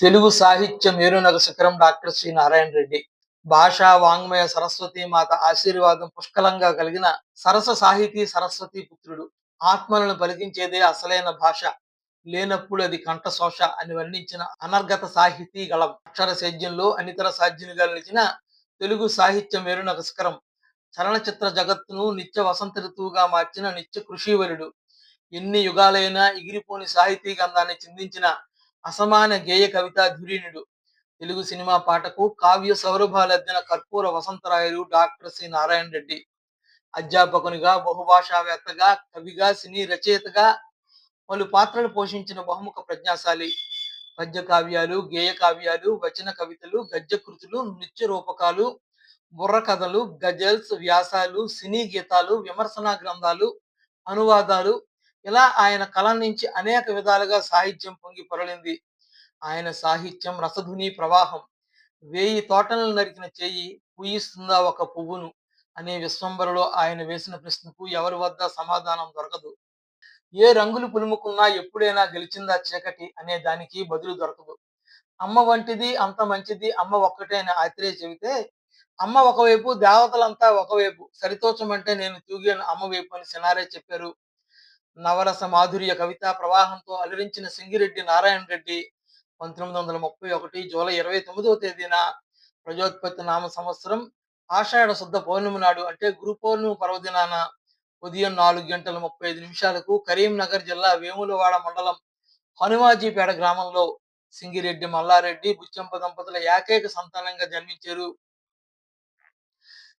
తెలుగు సాహిత్య మేరునగ శిఖరం డాక్టర్ శ్రీ నారాయణ రెడ్డి. భాషా వాంగ్మయ సరస్వతి మాత ఆశీర్వాదం పుష్కలంగా కలిగిన సరస సాహితీ సరస్వతి పుత్రుడు. ఆత్మలను పలికించేదే అసలైన భాష. లేనప్పుడు అది కంఠశోష అని వర్ణించిన అనర్గత సాహితీ గళం. అక్షర సేద్యంలో అనితర సాధ్యునిగా నిలిచిన తెలుగు సాహిత్య మేరునగ శిఖరం. చలనచిత్ర జగత్తును నిత్య వసంత ఋతువుగా మార్చిన నిత్య కృషివరుడు. ఎన్ని యుగాలైనా ఎగిరిపోని సాహితీ గంధాన్ని చిందించిన అసమాన గేయ కవితా ధురీణుడు. తెలుగు సినిమా పాటకు కావ్య సౌరభాలద్దిన కర్పూర వసంతరాయుడు డాక్టర్ సి. నారాయణ రెడ్డి. అధ్యాపకునిగా బహుభాషావేత్తగా కవిగా సినీ రచయితగా పలు పాత్రలు పోషించిన బహుముఖ ప్రజ్ఞాశాలి. పద్య కావ్యాలు గేయ కావ్యాలు వచన కవితలు గద్య కృతులు నృత్య రూపకాలు బుర్ర కథలు గజల్స్ వ్యాసాలు సినీ గీతాలు విమర్శనా గ్రంథాలు అనువాదాలు ఇలా ఆయన కళ నుంచి అనేక విధాలుగా సాహిత్యం పొంగి పొరలింది. ఆయన సాహిత్యం రసధుని ప్రవాహం వేయి తోటలను నరికిన చేయి పూయిస్తుందా ఒక పువ్వును అనే విశ్వంబరలో ఆయన వేసిన ప్రశ్నకు ఎవరి వద్ద సమాధానం దొరకదు. ఏ రంగులు పులుముకున్నా ఎప్పుడైనా గెలిచిందా చీకటి అనే దానికి బదులు దొరకదు. అమ్మ వంటిది అంత మంచిది అమ్మ ఒక్కటే అని ఆత్రేయ చెబితే అమ్మ ఒకవైపు దేవతలంతా ఒకవైపు సరితోచమంటే నేను తూగాను అమ్మ వైపు అని సినారే చెప్పారు. నవరస మాధుర్య కవితా ప్రవాహంతో అలరించిన సింగిరెడ్డి నారాయణ రెడ్డి పంతొమ్మిది వందల ముప్పై ఒకటి జూలై ఇరవై తొమ్మిదవ తేదీన ప్రజోత్పత్తి నామ సంవత్సరం ఆషాఢ శుద్ధ పౌర్ణమి నాడు అంటే గురు పౌర్ణమి పర్వదినాన ఉదయం నాలుగు గంటల ముప్పై ఐదు నిమిషాలకు కరీంనగర్ జిల్లా వేములవాడ మండలం హనుమాజీపేట గ్రామంలో సింగిరెడ్డి మల్లారెడ్డి బుచ్చంప దంపతుల ఏకైక సంతానంగా జన్మించారు.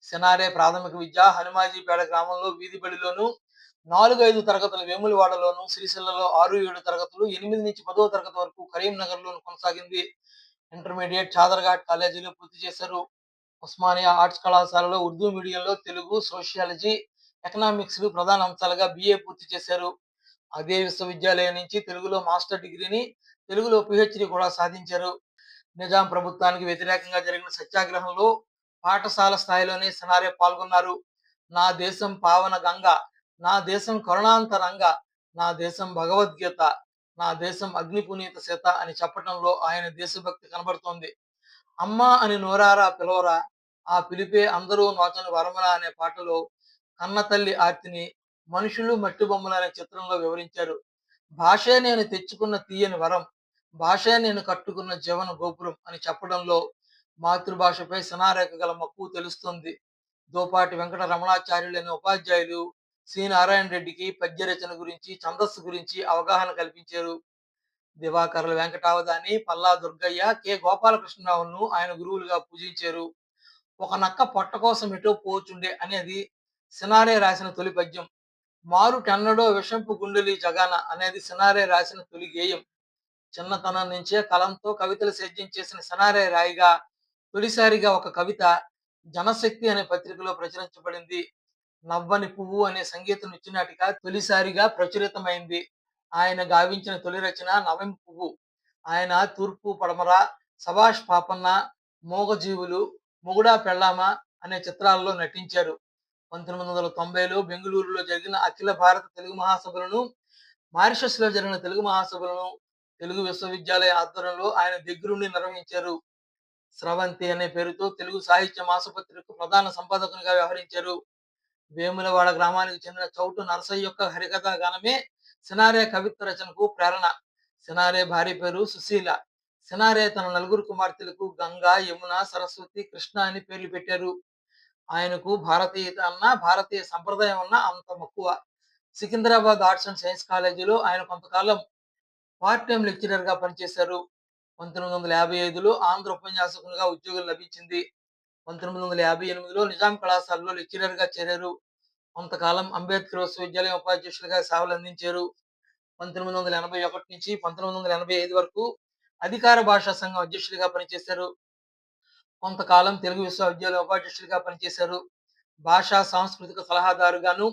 సినారే ప్రాథమిక విద్య హనుమాజీపేట గ్రామంలో వీధి బడిలోను నాలుగు ఐదు తరగతులు వేములవాడలోను శ్రీశైలంలో ఆరు ఏడు తరగతులు ఎనిమిది నుంచి పదవ తరగతి వరకు కరీంనగర్లోను కొనసాగింది. ఇంటర్మీడియట్ చాదర్ఘాట్ కాలేజీలో పూర్తి చేశారు. ఉస్మానియా ఆర్ట్స్ కళాశాలలో ఉర్దూ మీడియంలో తెలుగు సోషియాలజీ ఎకనామిక్స్ ప్రధాన అంశాలుగా బిఏ పూర్తి చేశారు. అదే విశ్వవిద్యాలయం నుంచి తెలుగులో మాస్టర్ డిగ్రీని తెలుగులో పిహెచ్డి కూడా సాధించారు. నిజాం ప్రభుత్వానికి వ్యతిరేకంగా జరిగిన సత్యాగ్రహంలో పాఠశాల స్థాయిలోనే సినారే పాల్గొన్నారు. నా దేశం పావన గంగ నా దేశం కరుణాంతరంగ నా దేశం భగవద్గీత నా దేశం అగ్ని పునీత సీత అని చెప్పటంలో ఆయన దేశభక్తి కనబడుతోంది. అమ్మ అని నోరారా పిలవరా ఆ పిలిపే అందరూ నోచని వరమల అనే పాటలో కన్న తల్లి ఆర్తిని మనుషులు మట్టి బొమ్మలు అనే చిత్రంలో వివరించారు. భాషే నేను తెచ్చుకున్న తీయని వరం భాషే నేను కట్టుకున్న జీవన గోపురం అని చెప్పడంలో మాతృభాషపై సనారేఖ గల మక్కువ తెలుస్తుంది. దోపాటి వెంకట రమణాచార్యులు అనే ఉపాధ్యాయులు సి. నారాయణ రెడ్డికి పద్య రచన గురించి ఛందస్సు గురించి అవగాహన కల్పించారు. దివాకరుల వెంకటావదాని పల్లా దుర్గయ్య కె. గోపాలకృష్ణరావును ఆయన గురువులుగా పూజించారు. ఒక నక్క పొట్ట కోసం ఎటో పోచుండే అనేది సినారే రాసిన తొలి పద్యం. మారు టెన్నడో విషంపు గుండెలి జగాన అనేది సినారే రాసిన తొలి గేయం. చిన్నతనం నుంచే కలంతో కవితలు సేద్యం చేసిన సినారే రాయిగా తొలిసారిగా ఒక కవిత జనశక్తి అనే పత్రికలో ప్రచురించబడింది. నవ్వని పువ్వు అనే సంగీత నృత్యనాటిక తొలిసారిగా ప్రచురితమైంది. ఆయన గావించిన తొలి రచన నవం పువ్వు. ఆయన తూర్పు పడమర సభాష్ పాపన్న మోగజీవులు మొగుడా పెళ్ళామ అనే చిత్రాల్లో నటించారు. పంతొమ్మిది వందల తొంభైలో బెంగళూరులో జరిగిన అఖిల భారత తెలుగు మహాసభలను మారిషస్లో జరిగిన తెలుగు మహాసభలను తెలుగు విశ్వవిద్యాలయ ఆధ్వర్యంలో ఆయన దగ్గరుండి నిర్వహించారు. స్రవంతి అనే పేరుతో తెలుగు సాహిత్య మాసపత్రిక ప్రధాన సంపాదకునిగా వ్యవహరించారు. వేములవాడ గ్రామానికి చెందిన చౌటు నరసయ్య యొక్క హరికథా గానమే సినారే కవిత్వ రచనకు ప్రేరణ. సినారే భార్య పేరు సుశీల. సినారే తన నలుగురు కుమార్తెలకు గంగా యమున సరస్వతి కృష్ణ అని పేర్లు పెట్టారు. ఆయనకు భారతీయత అన్న భారతీయ సంప్రదాయం అన్న అంత మక్కువ. సికింద్రాబాద్ ఆర్ట్స్ అండ్ సైన్స్ కాలేజీలో ఆయన కొంతకాలం పార్ట్ టైం లెక్చరర్గా పనిచేశారు. పంతొమ్మిది వందల యాభై ఐదులో ఆంధ్ర ఉపన్యాసకునిగా ఉద్యోగం లభించింది. పంతొమ్మిది వందల యాభై ఎనిమిదిలో నిజాం కళాశాలలో లెక్చరర్గా చేరారు. కొంతకాలం అంబేద్కర్ విశ్వవిద్యాలయం ఉపాధ్యక్షులుగా సేవలు అందించారు. పంతొమ్మిది వందల ఎనభై ఒకటి నుంచి పంతొమ్మిది వందల ఎనభై ఐదు వరకు అధికార భాషా సంఘం అధ్యక్షుడిగా పనిచేశారు. కొంతకాలం తెలుగు విశ్వవిద్యాలయ ఉపాధ్యక్షుడిగా పనిచేశారు. భాషా సాంస్కృతిక సలహాదారుగాను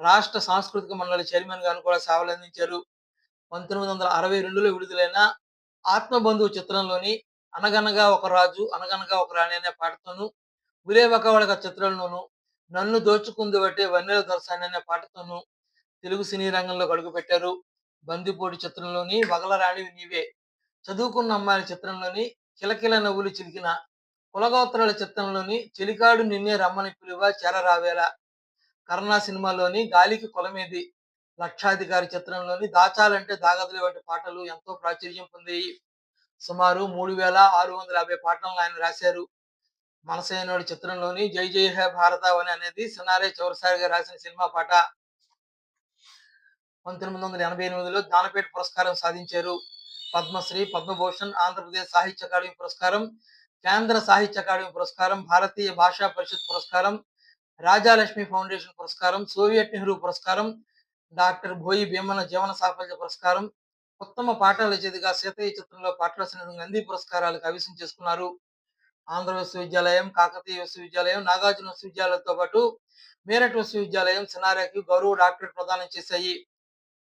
రాష్ట్ర సాంస్కృతిక మండలి చైర్మన్ గాను కూడా సేవలు అందించారు. పంతొమ్మిది వందల అరవై రెండులో విడుదలైన ఆత్మబంధువు చిత్రంలోని అనగనగా ఒక రాజు అనగనగా ఒక రాణి అనే పాటతోను గురేవకవడక చిత్రంలోనూ నన్ను దోచుకుంది బట్టే వన్నెల దొరసాని అనే పాటతోను తెలుగు సినీ రంగంలో అడుగుపెట్టారు బందిపోటు చిత్రంలోని వగల రాణివి నీవే. చదువుకున్న అమ్మాయిల చిత్రంలోని కిలకిల నవ్వులు చిలికిన కులగోత్రాల చిత్రంలోని చెలికాడు నిన్నే రమ్మని పిలువ చెరరావేల కర్ణా సినిమాలోని గాలికి కొలమేది. లక్షాధికారి చిత్రంలోని దాచాలంటే దాగదులు వంటి పాటలు ఎంతో ప్రాచుర్యం పొందాయి సుమారు మూడు వేల ఆరు వందల యాభై పాటలను ఆయన రాశారు. మనసైనోడి చిత్రంలోని జై జై హే భారతావని అనేది సినారే చివరిసారిగా రాసిన సినిమా పాట. పంతొమ్మిది వందల ఎనభై ఎనిమిదిలో జ్ఞానపీఠ పురస్కారం సాధించారు. పద్మశ్రీ పద్మభూషణ్ ఆంధ్రప్రదేశ్ సాహిత్య అకాడమీ పురస్కారం కేంద్ర సాహిత్య అకాడమీ పురస్కారం భారతీయ భాషా పరిషత్ పురస్కారం రాజాలక్ష్మి ఫౌండేషన్ పురస్కారం సోవియట్ నెహ్రూ పురస్కారం డాక్టర్ భోయి భీమన జీవన సాఫల్య పురస్కారం ఉత్తమ పాటల రచయితగా సీతయ్య చిత్రంలో పాటలు నంది పురస్కారాలు కవిసం చేసుకున్నారు. ఆంధ్ర విశ్వవిద్యాలయం కాకతీయ విశ్వవిద్యాలయం నాగార్జున విశ్వవిద్యాలయంతో పాటు మేరట్ విశ్వవిద్యాలయం సినారాకి గౌరవ డాక్టరేట్ ప్రదానం చేశాయి.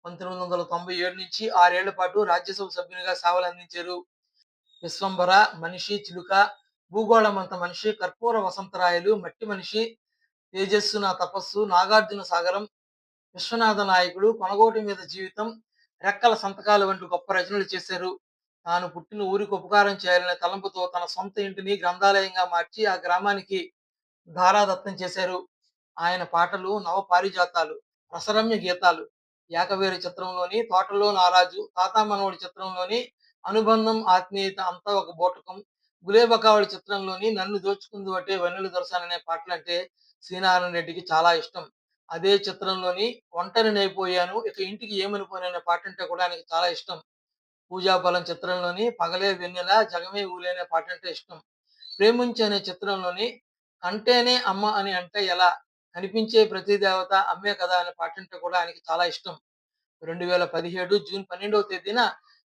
పంతొమ్మిది వందల తొంభై ఏడు నుంచి ఆరేళ్ళ పాటు రాజ్యసభ సభ్యునిగా సేవలు అందించారు. విశ్వంబర మనిషి చిలుక భూగోళమంత మనిషి కర్పూర వసంతరాయలు మట్టి మనిషి తేజస్సు నా తపస్సు నాగార్జున సాగరం విశ్వనాథ నాయకుడు కొనగోటి మీద జీవితం రెక్కల సంతకాలు వంటి గొప్ప రచనలు చేశారు. తాను పుట్టిన ఊరికి ఉపకారం చేయాలనే తలంపుతో తన సొంత ఇంటిని గ్రంథాలయంగా మార్చి ఆ గ్రామానికి ధారాదత్తం చేశారు. ఆయన పాటలు నవ పారిజాతాలు రసరమ్య గీతాలు ఏకవీర చిత్రంలోని తోటలో నారాజు తాతామనవుడి చిత్రంలోని అనుబంధం ఆత్మీయత అంతా ఒక బోటకం గులేబకావళి చిత్రంలోని నన్ను దోచుకుంది అంటే వెన్నులు దొరసాన్ అనే పాటలు అంటే శ్రీనారాయణ రెడ్డికి చాలా ఇష్టం. అదే చిత్రంలోని ఒంటరినైపోయాను ఇక ఇంటికి ఏమనుకోని అనే పాట అంటే కూడా ఆయనకి చాలా ఇష్టం. పూజాబలం చిత్రంలోని పగలే వెన్నెల జగమే ఊలే అనే పాట అంటే ఇష్టం. ప్రేమించి అనే చిత్రంలోని కంటేనే అమ్మ అని అంటే ఎలా? కనిపించే ప్రతి దేవత అమ్మే కదా అనే పాట అంటే కూడా ఆయనకి చాలా ఇష్టం. రెండు వేల పదిహేడు జూన్ పన్నెండవ తేదీన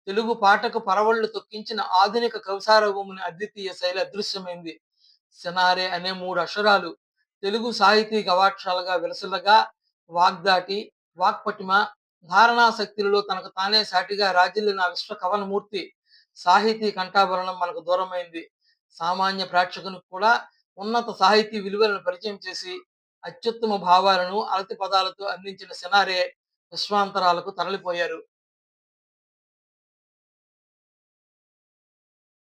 తెలుగు పాటకు పరవళ్ళు తొక్కించిన ఆధునిక కవిసారభూమిని అద్వితీయ శైలి అదృశ్యమైంది. సినారే అనే మూడు అక్షరాలు తెలుగు సాహితీ గవాక్షాలుగా విలసలగా వాగ్దాటి వాక్పటిమ ధారణా శక్తులలో తనకు తానే సాటిగా రాజిల్లిన విశ్వ కవనమూర్తి సాహితీ కంఠాభరణం మనకు దూరమైంది. సామాన్య ప్రేక్షకునికి కూడా ఉన్నత సాహితీ విలువలను పరిచయం చేసి అత్యుత్తమ భావాలను అలతి పదాలతో అందించిన సినారే విశ్వాంతరాలకు తరలిపోయారు.